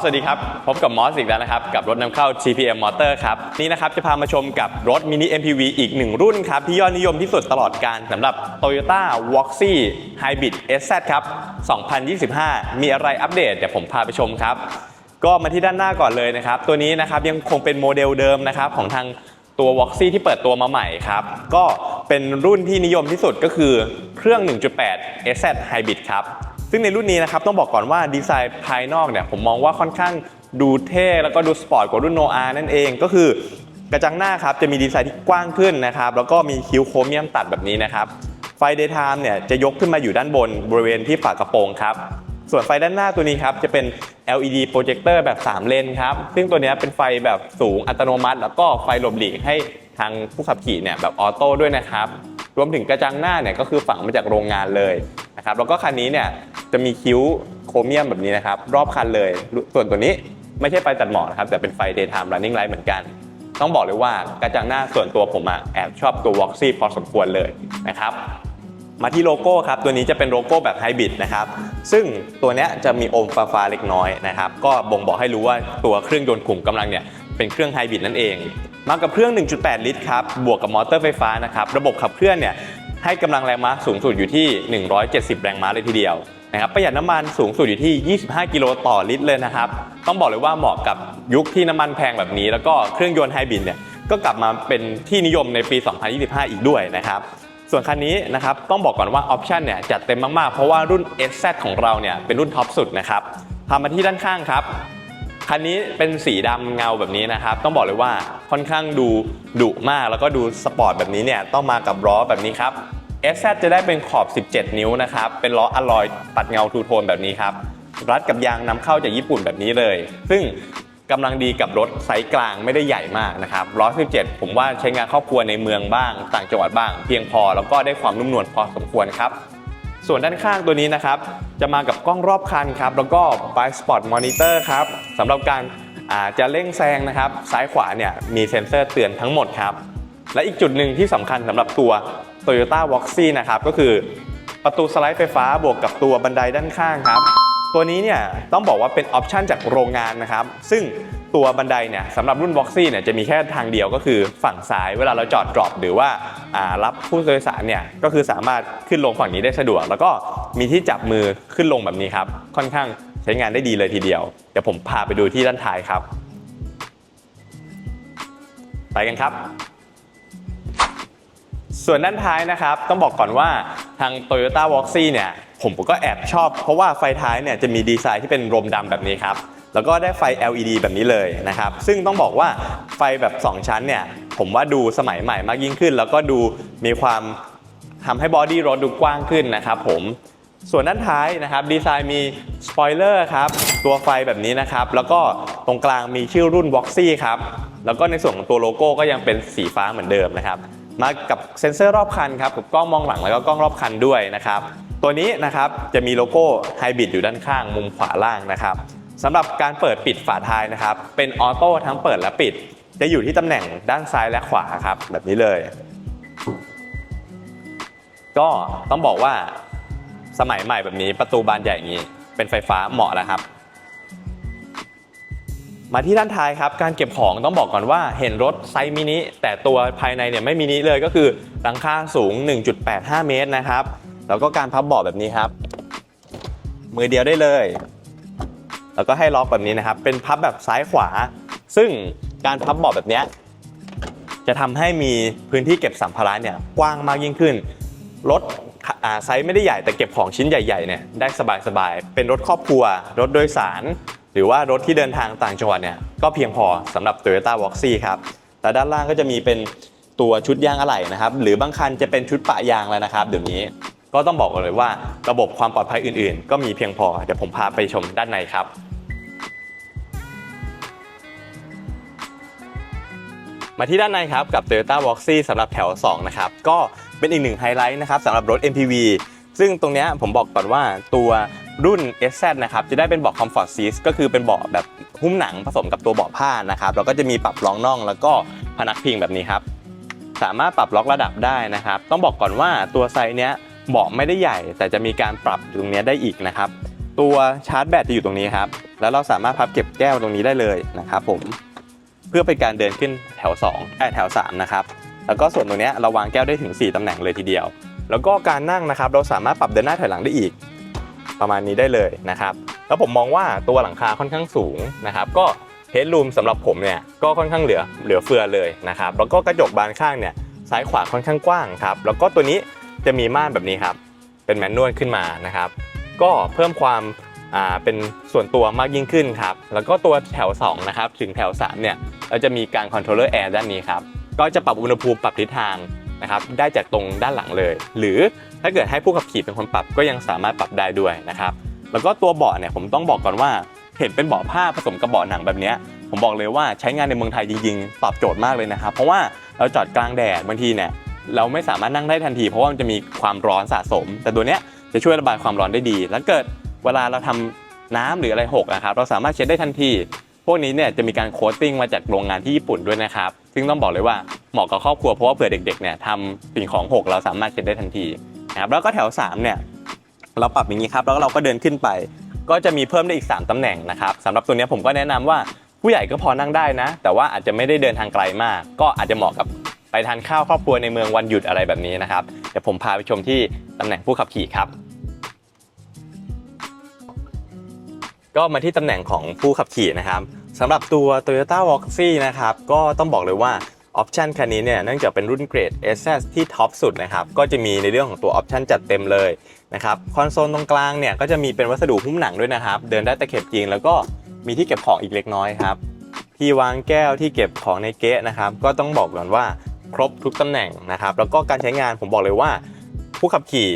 สวัสดีครับ พบกับมอสอีกแล้วนะครับ กับรถนำเข้า TPM Motor ครับ นี่นะครับ จะพามาชมกับรถ Mini MPV อีกหนึ่งรุ่นครับ ที่ยอดนิยมที่สุดตลอดการสำหรับ Toyota Voxy Hybrid SZ ครับ 2025 มีอะไรอัปเดต เดี๋ยวผมพาไปชมครับ ก็มาที่ด้านหน้าก่อนเลยนะครับ ตัวนี้นะครับยังคงเป็นโมเดลเดิมนะครับของทางตัว Voxy ที่เปิดตัวมาใหม่ครับ ก็เป็นรุ่นที่นิยมที่สุดก็คือเครื่อง 1.8 SZ Hybrid ครับ ซึ่งในรุ่นนี้นะครับต้องบอกก่อนว่าดีไซน์ภายนอกเนี่ยผมมองว่าค่อนข้างดูเท่แล้วก็ดูสปอร์ตกว่ารุ่นโนอานั่นเองก็คือกระจังหน้าครับจะมีดีไซน์ที่กว้างขึ้นนะครับแล้วก็มีคิ้วโครเมียมตัดแบบนี้นะครับไฟ daytime เนี่ยจะยกขึ้นมาอยู่ด้านบนบริเวณที่ฝากระโปรงครับส่วนไฟด้านหน้าตัวนี้ครับจะเป็น LED โปรเจคเตอร์แบบ 3 เลนครับซึ่งตัวนี้เป็นไฟแบบสูงอัตโนมัติ แล้วก็ไฟหลบหลีกให้ทางผู้ขับขี่เนี่ยแบบออโต้ด้วยนะครับรวมถึงกระจังหน้าเนี่ยก็คือฝังมาจากโรงงานเลยนะครับแล้วก็คันนี้เนี่ย จะมีคิ้วโครเมียมแบบนี้นะครับ รอบคันเลย ส่วนตัวนี้ไม่ใช่ไฟตัดหมอกนะครับ แต่เป็นไฟ daytime running light เหมือนกัน ต้องบอกเลยว่ากระจังหน้าส่วนตัวผมอะแอบชอบตัว Voxy พอสมควรเลยนะครับมาที่โลโก้ครับ ตัวนี้จะเป็นโลโก้แบบไฮบริดนะครับ ซึ่งตัวนี้จะมีโอมฟ้าฟ้าเล็กน้อยนะครับ ก็บ่งบอกให้รู้ว่าตัวเครื่องยนต์ขุมกำลังเนี่ยเป็นเครื่องไฮบริดนั่นเอง มากับเครื่อง 1.8 ลิตรครับ บวกกับมอเตอร์ไฟฟ้านะครับ ระบบขับเคลื่อนเนี่ยให้กำลังแรงม้าสูงสุดอยู่ที่ 170 แรงม้าเลยทีเดียว นะครับประหยัดน้ำมันสูงสุดอยู่ที่ 25 กิโลต่อลิตรเลยนะครับ ต้องบอกเลยว่าเหมาะกับยุคที่น้ำมันแพงแบบนี้ แล้วก็เครื่องยนต์ไฮบริดเนี่ยก็กลับมาเป็นที่นิยมในปี 2025 อีกด้วยนะครับส่วนคันนี้นะครับต้องบอกก่อนว่าออปชันเนี่ยจัดเต็มมากๆ เพราะว่ารุ่น SZ ของเราเนี่ยเป็นรุ่นท็อปสุดนะครับพามาที่ด้านข้างครับคันนี้เป็นสีดำเงาแบบนี้นะครับ ต้องบอกเลยว่าค่อนข้างดูดุมากแล้วก็ดูสปอร์ตแบบนี้เนี่ยต้องมากับล้อแบบนี้ครับ SZ จะได้เป็นขอบ 17 นิ้วนะครับ เป็นล้ออะลอยตัดเงาทูโทนแบบนี้ครับ รัดกับยางนำเข้าจากญี่ปุ่นแบบนี้เลย ซึ่งกำลังดีกับรถไซส์กลางไม่ได้ใหญ่มากนะครับ117 ผมว่าใช้งานครอบครัวในเมืองบ้าง ต่างจังหวัดบ้าง เพียงพอแล้วก็ได้ความนุ่มนวลพอสมควรครับ ส่วนด้านข้างตัวนี้นะครับ จะมากับกล้องรอบคันครับ แล้วก็ Blind Spot Monitor ครับสำหรับการาจะเร่งแซงนะครับ ซ้ายขวาเนี่ยมีเซ็นเซอร์เตือนทั้งหมดครับ และอีกจุดหนึ่งที่สำคัญสำหรับตัว Toyota Voxy นะครับก็คือประตูสไลด์ไฟฟ้าบวกกับตัวบันไดด้านข้างครับ ตัวนี้เนี่ยต้องบอกว่าเป็นออปชันจากโรงงานนะครับ ซึ่งตัวบันไดเนี่ยสำหรับรุ่น Voxy เนี่ยจะมีแค่ทางเดียวก็คือฝั่งซ้ายเวลาเราจอดดรอปหรือว่ารับผู้โดยสารเนี่ยก็คือสามารถขึ้นลงฝั่งนี้ได้สะดวก แล้วก็มีที่จับมือขึ้นลงแบบนี้ครับ ค่อนข้างใช้งานได้ดีเลยทีเดียว เดี๋ยวผมพาไปดูที่ด้านท้ายครับ ไปกันครับ ส่วนด้านท้ายนะครับ ต้องบอกก่อนว่าทาง Toyota Voxy เนี่ย ผมก็แอบชอบ เพราะว่าไฟท้ายเนี่ยจะมีดีไซน์ที่เป็นรมดำแบบนี้ครับแล้วก็ได้ไฟ LED แบบนี้เลยนะครับ ซึ่งต้องบอกว่าไฟแบบ 2 ชั้นเนี่ย ผมว่าดูสมัยใหม่มากยิ่งขึ้น แล้วก็ดูมีความทำให้บอดี้รถดูกว้างขึ้นนะครับผม ส่วนด้านท้ายนะครับ ดีไซน์มีสปอยเลอร์ครับ ตัวไฟแบบนี้นะครับ แล้วก็ตรงกลางมีชื่อรุ่น Voxy ครับ แล้วก็ในส่วนของตัวโลโก้ก็ยังเป็นสีฟ้าเหมือนเดิมนะครับ มากับเซ็นเซอร์รอบคันครับกับกล้องมองหลังแล้วก็กล้องรอบคันด้วยนะครับ ตัวนี้นะครับจะมีโลโก้ไฮบริดอยู่ด้านข้างมุมขวาล่างนะครับสำหรับการเปิดปิดฝาท้ายนะครับ เป็นออโต้ทั้งเปิดและปิด จะอยู่ที่ตำแหน่งด้านซ้ายและขวาครับ แบบนี้เลย ก็ต้องบอกว่าสมัยใหม่แบบนี้ประตูบานใหญ่อย่างนี้ เป็นไฟฟ้าเหมาะแล้วครับ มาที่ด้านท้ายครับ การเก็บของต้องบอกก่อนว่าเห็นรถไซส์มินิแต่ตัวภายในเนี่ยไม่มินิเลยก็คือหลังคาสูง 1.85 เมตรนะครับ แล้วก็การพับเบาะแบบนี้ครับ มือเดียวได้เลย แล้วก็ให้ล็อกแบบนี้นะครับ เป็นพับแบบซ้ายขวา ซึ่งการพับเบาะแบบนี้จะทำให้มีพื้นที่เก็บสัมภาระเนี่ยกว้างมากยิ่งขึ้น รถไซส์ไม่ได้ใหญ่แต่เก็บของชิ้นใหญ่ๆเนี่ยได้สบายๆ เป็นรถครอบครัว รถโดยสาร หรือว่ารถที่เดินทางต่างจังหวัดเนี่ยก็เพียงพอสำหรับ Toyota Voxy ครับแต่ด้านล่างก็จะมีเป็นตัวชุดยางอะไหล่นะครับหรือบางคันจะเป็นชุดปะยางแล้วนะครับเดี๋ยวนี้ก็ต้องบอกเลยว่าระบบความปลอดภัยอื่นๆ ก็มีเพียงพอเดี๋ยวผมพาไปชมด้านในครับมาที่ด้านในครับกับ Toyota Voxy สำหรับแถว 2 นะครับ ก็เป็นอีกหนึ่งไฮไลท์นะครับสำหรับรถ MPV ซึ่งตรงเนี้ยผมบอกก่อนว่าตัว รุ่น SZ นะครับจะได้เป็นเบาะ Comfort Seat ก็คือเป็นเบาะแบบหุ้มหนังผสมกับตัวเบาะผ้านะครับแล้วก็จะมีปรับรองน่องแล้วก็พนักพิงแบบนี้ครับสามารถปรับล็อกระดับได้นะครับ ต้องบอกก่อนว่าตัวไซส์เนี้ยเบาะไม่ได้ใหญ่ แต่จะมีการปรับตรงนี้ได้อีกนะครับ ตัวชาร์จแบตจะอยู่ตรงนี้ครับ แล้วเราสามารถพับเก็บแก้วตรงนี้ได้เลยนะครับผมเพื่อเป็นการเดินขึ้นแถว2อแถว3นะครับแล้วก็ส่วนตรงนี้เราวางแก้วได้ถึง 4ตำแหน่งเลยทีเดียว แล้วก็การนั่งนะครับ เราสามารถปรับเดินหน้าถอยหลังได้อีก ประมาณนี้ได้เลยนะครับ แล้วผมมองว่าตัวหลังคาค่อนข้างสูงนะครับ ก็เฮดรูมสำหรับผมเนี่ยก็ค่อนข้างเหลือเหลือเฟือเลยนะครับ แล้วก็กระจกบานข้างเนี่ยซ้ายขวาค่อนข้างกว้างครับ แล้วก็ตัวนี้จะมีม่านแบบนี้ครับ เป็นแมนนวลขึ้นมานะครับ ก็เพิ่มความเป็นส่วนตัวมากยิ่งขึ้นครับ แล้วก็ตัวแถว2นะครับถึงแถว3เนี่ยเราจะมีการคอนโทรลเลอร์แอร์ด้านนี้ครับ ก็จะปรับอุณหภูมิปรับทิศทางนะครับ ได้จากตรงด้านหลังเลย หรือ ถ้าเกิดให้ผู้ขับขี่เป็นคนปรับก็ยังสามารถปรับได้ด้วยนะครับ แล้วก็ตัวเบาะเนี่ยผมต้องบอกก่อนว่า เห็นเป็นเบาะผ้าผสมกับเบาะหนังแบบนี้ผมบอกเลยว่าใช้งานในเมืองไทยจริงๆ ตอบโจทย์มากเลยนะครับ เพราะว่าเราจอดกลางแดดบางทีเนี่ยเราไม่สามารถนั่งได้ทันที เพราะว่ามันจะมีความร้อนสะสม แต่ตัวเนี้ยจะช่วยระบายความร้อนได้ดี แล้วเกิดเวลาเราทำน้ำหรืออะไรหกนะครับเราสามารถเช็ดได้ทันที พวกนี้เนี่ยจะมีการโคตติ้งมาจากโรงงานที่ญี่ปุ่นด้วยนะครับ ซึ่งต้องบอกเลยว่าเหมาะกับครอบครัวเพราะว่าเผื่อเด็กๆเนี่ยทำสิ่งของหกเราสามารถเช็ดได้ทันที นะครับแล้วก็แถวสามเนี่ยเราปรับอย่างนี้ครับแล้วเราก็เดินขึ้นไป ก็จะมีเพิ่มได้อีก 3ตำแหน่งนะครับสำหรับตัวนี้ผมก็แนะนำว่าผู้ใหญ่ก็พอนั่งได้นะ แต่ว่าอาจจะไม่ได้เดินทางไกลมาก ก็อาจจะเหมาะกับไปทานข้าวครอบครัวในเมืองวันหยุดอะไรแบบนี้นะครับเดี๋ยวผมพาไปชมที่ตำแหน่งผู้ขับขี่ครับ ก็มาที่ตำแหน่งของผู้ขับขี่นะครับสำหรับตัว Toyota v o x y นะครับก็ต้องบอกเลยว่า ออปชันคันนี้เนี่ยเนื่องจากเป็นรุ่นเกรด SS ที่ท็อปสุดนะครับก็จะมีในเรื่องของตัวออปชันจัดเต็มเลยนะครับคอนโซลตรงกลางเนี่ยก็จะมีเป็นวัสดุหุ้มหนังด้วยนะครับ เดินได้ตะเข็บจริง แล้วก็มีที่เก็บของอีกเล็กน้อยครับที่วางแก้วที่เก็บของในเก๊ะนะครับ ก็ต้องบอกก่อนว่าครบทุกตำแหน่งนะครับ แล้วก็การใช้งานผมบอกเลยว่า ผู้ขับขี่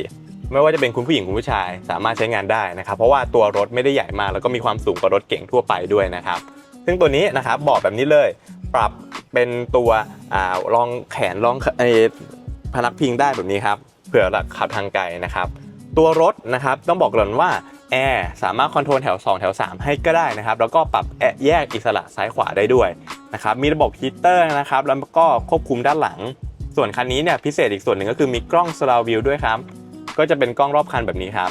ไม่ว่าจะเป็นคุณผู้หญิงคุณผู้ชาย สามารถใช้งานได้นะครับ เพราะว่าตัวรถไม่ได้ใหญ่มากแล้วก็มีความสูงกว่ารถเก่งทั่วไปด้วยนะครับ ซึ่งตัวนี้นะครับบอกแบบนี้เลย ปรับเป็นตัวรองแขนรองอพนักพิงได้แบบนี้ครับเผื่อขับทางไกลนะครับ ตัวรถนะครับต้องบอกก่อนว่าแอร์สามารถคอนโทรลแถว 2 แถว 3 ให้ก็ได้นะครับ แล้วก็ปรับแอแยกอิสระซ้ายขวาได้ด้วยนะครับมีระบบฮีตเตอร์นะครับ แล้วก็ควบคุมด้านหลัง ส่วนคันนี้เนี่ยพิเศษอีกส่วนหนึ่งก็คือมีกล้อง surround view ด้วยครับ ก็จะเป็นกล้องรอบคันแบบนี้ครับ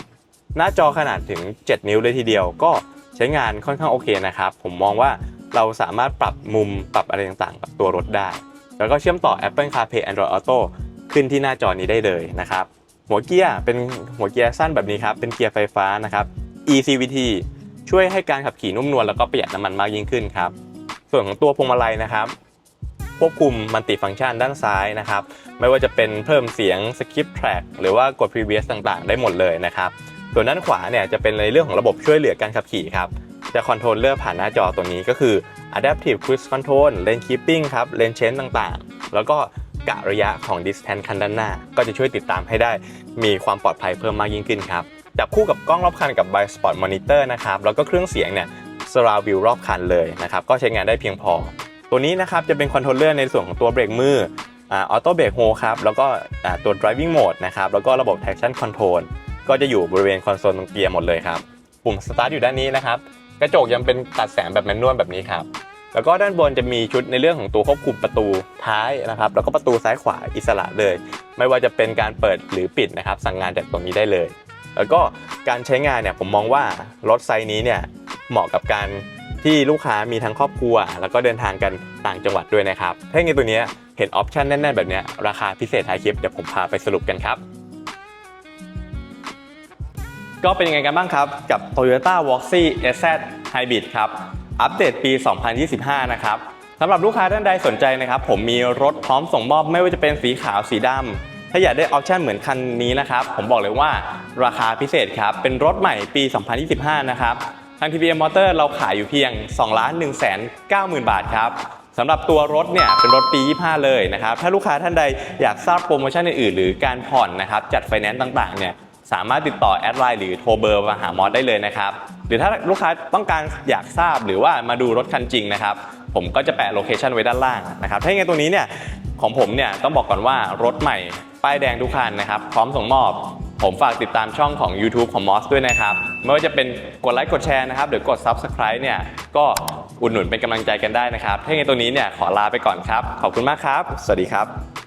หน้าจอขนาดถึง 7 นิ้วเลยทีเดียว ก็ใช้งานค่อนข้างโอเคนะครับ ผมมองว่า เราสามารถปรับมุมปรับอะไรต่างๆ กับตัวรถได้ แล้วก็เชื่อมต่อ Apple CarPlay Android Auto ขึ้นที่หน้าจอนี้ได้เลยนะครับ หัวเกียร์เป็นหัวเกียร์สั้นแบบนี้ครับ เป็นเกียร์ไฟฟ้านะครับ eCVT ช่วยให้การขับขี่นุ่มนวลแล้วก็ประหยัดน้ำมันมากยิ่งขึ้นครับ ส่วนของตัวพวงมาลัยนะครับควบคุมมัลติฟังก์ชันด้านซ้ายนะครับ ไม่ว่าจะเป็นเพิ่มเสียง skip track หรือว่ากด previous ต่างๆ ได้หมดเลยนะครับ ส่วนด้านขวาเนี่ยจะเป็นในเรื่องของระบบช่วยเหลือการขับขี่ครับ จะคอนโทรลเลอร์ผ่านหน้าจอตัวนี้ก็คือ adaptive cruise control lane keeping ครับ lane change ต่างๆ แล้วก็กะระยะของ distance คันด้านหน้า ก็จะช่วยติดตามให้ได้มีความปลอดภัยเพิ่มมากยิ่งขึ้นครับจับคู่กับกล้องรอบคันกับ by spot monitor นะครับแล้วก็เครื่องเสียงเนี่ย surround view รอบคันเลยนะครับก็ใช้งานได้เพียงพอ ตัวนี้นะครับจะเป็นคอนโทรลเลอร์ในส่วนของตัวเบรกมือออโต้เบรกโฮครับแล้วก็อ่าตัว driving mode นะครับแล้วก็ระบบ traction control ก็จะอยู่บริเวณคอนโซลตรงเกียร์หมดเลยครับ ปุ่ม start อยู่ด้านนี้นะครับ กระจกยังเป็นตัดแสงแบบแมนนวลแบบนี้ครับแล้วก็ด้านบนจะมีชุดในเรื่องของตัวควบคุมประตูท้ายนะครับ แล้วก็ประตูซ้ายขวาอิสระเลย ไม่ว่าจะเป็นการเปิดหรือปิดนะครับ สั่งงานจากตรงนี้ได้เลย แล้วก็การใช้งานเนี่ยผมมองว่ารถไซส์นี้เนี่ยเหมาะกับการที่ลูกค้ามีทั้งครอบครัว แล้วก็เดินทางกันต่างจังหวัดด้วยนะครับถ้าอย่างนี้ตัวเนี้ยเห็นออปชันแน่นๆแบบเนี้ยราคาพิเศษท้ายคลิปเดี๋ยวผมพาไปสรุปกันครับ ก็เป็นยังไงกันบ้างครับ กับ Toyota v o x y SZ Hybrid ครับ อัปเดตปี 2025 นะครับสำหรับลูกค้าท่านใดสนใจนะครับ ผมมีรถพร้อมส่งมอบไม่ว่าจะเป็นสีขาวสีดำถ้าอยากได้ออปชั่นเหมือนคันนี้นะครับ ผมบอกเลยว่าราคาพิเศษครับ เป็นรถใหม่ปี 2025 นะครับ ทาง TPM Motor เราขายอยู่เพียง 2 1 9 0 0 0 0 บาทครับสำหรับตัวรถเนี่ยเป็นรถปี 25 เลยนะครับ ถ้าลูกค้าท่านใดอยากทราบโปรโมชั่นอื่นๆหรือการผ่อนนะครับจัดไฟแนนซ์ต่างๆเนี่ย สามารถติดต่อแอดไลน์หรือโทรเบอร์มาหามอสได้เลยนะครับ หรือถ้าลูกค้าต้องการอยากทราบหรือว่ามาดูรถคันจริงนะครับ ผมก็จะแปะโลเคชันไว้ด้านล่างนะครับ ถ้าอย่างไงตัวนี้เนี่ยของผมเนี่ยต้องบอกก่อนว่ารถใหม่ ป้ายแดงทุกคันนะครับ พร้อมส่งมอบ ผมฝากติดตามช่องของ YouTube ของมอสด้วยนะครับ ไม่ว่าจะเป็นกดไลค์กดแชร์นะครับหรือกด Subscribe เนี่ยก็อุดหนุนเป็นกำลังใจกันได้นะครับถ้าอย่างไงตัวนี้เนี่ยขอลาไปก่อนครับ ขอบคุณมากครับ สวัสดีครับ